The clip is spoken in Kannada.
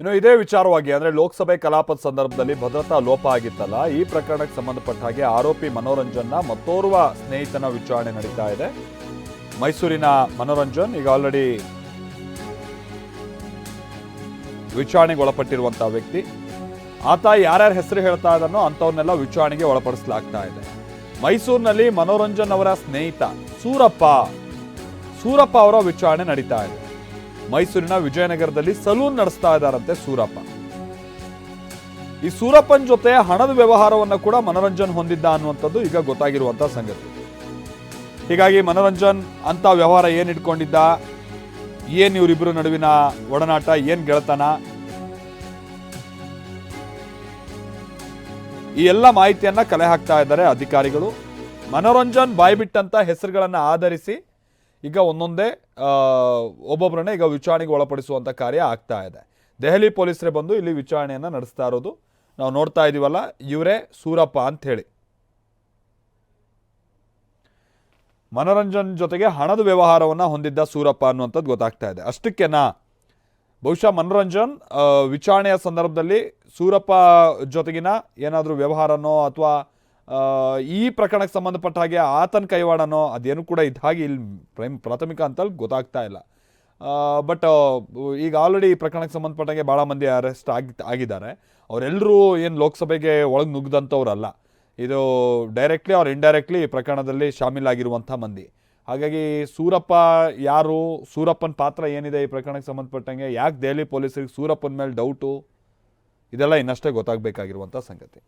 ಇನ್ನು ಇದೇ ವಿಚಾರವಾಗಿ ಅಂದ್ರೆ ಲೋಕಸಭೆ ಕಲಾಪದ ಸಂದರ್ಭದಲ್ಲಿ ಭದ್ರತಾ ಲೋಪ ಆಗಿತ್ತಲ್ಲ, ಈ ಪ್ರಕರಣಕ್ಕೆ ಸಂಬಂಧಪಟ್ಟ ಹಾಗೆ ಆರೋಪಿ ಮನೋರಂಜನ್ನ ಮತ್ತೋರ್ವ ಸ್ನೇಹಿತನ ವಿಚಾರಣೆ ನಡೀತಾ ಇದೆ. ಮೈಸೂರಿನ ಮನೋರಂಜನ್ ಈಗ ಆಲ್ರೆಡಿ ವಿಚಾರಣೆಗೆ ಒಳಪಟ್ಟಿರುವಂತಹ ವ್ಯಕ್ತಿ. ಆತ ಯಾರ್ಯಾರ ಹೆಸರು ಹೇಳ್ತಾ ಇದನ್ನೋ ಅಂಥವ್ರನ್ನೆಲ್ಲ ವಿಚಾರಣೆಗೆ ಒಳಪಡಿಸಲಾಗ್ತಾ ಇದೆ. ಮೈಸೂರಿನಲ್ಲಿ ಮನೋರಂಜನ್ ಅವರ ಸ್ನೇಹಿತ ಸೂರಪ್ಪ ಸೂರಪ್ಪ ಅವರ ವಿಚಾರಣೆ ನಡೀತಾ ಇದೆ. ಮೈಸೂರಿನ ವಿಜಯನಗರದಲ್ಲಿ ಸಲೂನ್ ನಡೆಸ್ತಾ ಇದ್ದಾರಂತೆ ಸೂರಪ್ಪ. ಈ ಸೂರಪ್ಪನ ಜೊತೆ ಹಣದ ವ್ಯವಹಾರವನ್ನ ಕೂಡ ಮನೋರಂಜನ್ ಹೊಂದಿದ್ದ ಅನ್ನುವಂಥದ್ದು ಈಗ ಗೊತ್ತಾಗಿರುವಂತಹ ಸಂಗತಿ. ಹೀಗಾಗಿ ಮನೋರಂಜನ್ ಅಂತ ವ್ಯವಹಾರ ಏನು ಇಟ್ಕೊಂಡಿದ್ದ? ಏನ್ ಇವರಿಬ್ಬರ ನಡುವಿನ ಒಡನಾಟ? ಏನ್ ಗೆಳತನ? ಈ ಎಲ್ಲ ಮಾಹಿತಿಯನ್ನ ಕಲೆ ಹಾಕ್ತಾ ಇದ್ದಾರೆ ಅಧಿಕಾರಿಗಳು. ಮನೋರಂಜನ್ ಬಾಯ್ಬಿಟ್ಟಂತ ಹೆಸರುಗಳನ್ನು ಆಧರಿಸಿ ಈಗ ಒಂದೊಂದೇ ಒಬ್ಬೊಬ್ಬರನ್ನ ಈಗ ವಿಚಾರಣೆಗೆ ಒಳಪಡಿಸುವಂಥ ಕಾರ್ಯ ಆಗ್ತಾ ಇದೆ. ದೆಹಲಿ ಪೊಲೀಸರೇ ಬಂದು ಇಲ್ಲಿ ವಿಚಾರಣೆಯನ್ನು ನಡೆಸ್ತಾ ಇರೋದು ನಾವು ನೋಡ್ತಾ ಇದ್ದೀವಲ್ಲ ಇವರೇ ಸೂರಪ್ಪ ಅಂತ ಹೇಳಿ ಮನೋರಂಜನ್ ಜೊತೆಗೆ ಹಣದ ವ್ಯವಹಾರವನ್ನು ಹೊಂದಿದ್ದ ಸೂರಪ್ಪ ಅನ್ನುವಂಥದ್ದು ಗೊತ್ತಾಗ್ತಾ ಇದೆ. ಅಷ್ಟಕ್ಕೇನಾ, ಬಹುಶಃ ಮನೋರಂಜನ್ ವಿಚಾರಣೆಯ ಸಂದರ್ಭದಲ್ಲಿ ಸೂರಪ್ಪ ಜೊತೆಗಿನ ಏನಾದರೂ ವ್ಯವಹಾರನೋ ಅಥವಾ ಈ ಪ್ರಕರಣಕ್ಕೆ ಸಂಬಂಧಪಟ್ಟ ಹಾಗೆ ಆತನ ಕೈವಾಡನೋ ಅದೇನು ಕೂಡ ಇದ್ದ ಹಾಗೆ ಇಲ್ಲಿ ಪ್ರೈಮ್ ಪ್ರಾಥಮಿಕ ಅಂತ ಗೊತ್ತಾಗ್ತಾ ಇಲ್ಲ. ಬಟ್ ಈಗ ಆಲ್ರೆಡಿ ಈ ಪ್ರಕರಣಕ್ಕೆ ಸಂಬಂಧಪಟ್ಟಂಗೆ ಭಾಳ ಮಂದಿ ಅರೆಸ್ಟ್ ಆಗಿ, ಆಗಿದ್ದಾರೆ. ಅವರೆಲ್ಲರೂ ಏನು ಲೋಕಸಭೆಗೆ ಒಳಗೆ ನುಗ್ಗದಂಥವ್ರಲ್ಲ ಇದು ಡೈರೆಕ್ಟ್ಲಿ ಅವ್ರು ಇಂಡೈರೆಕ್ಟ್ಲಿ ಈ ಪ್ರಕರಣದಲ್ಲಿ ಶಾಮೀಲಾಗಿರುವಂಥ ಮಂದಿ. ಹಾಗಾಗಿ ಸೂರಪ್ಪ ಯಾರು, ಸೂರಪ್ಪನ ಪಾತ್ರ ಏನಿದೆ ಈ ಪ್ರಕರಣಕ್ಕೆ ಸಂಬಂಧಪಟ್ಟಂಗೆ ಯಾಕೆ ದೆಹಲಿ ಪೊಲೀಸರಿಗೆ ಸೂರಪ್ಪನ ಮೇಲೆ ಡೌಟು ಇದೆಲ್ಲ ಇನ್ನಷ್ಟೇ ಗೊತ್ತಾಗಬೇಕಾಗಿರುವಂಥ ಸಂಗತಿ.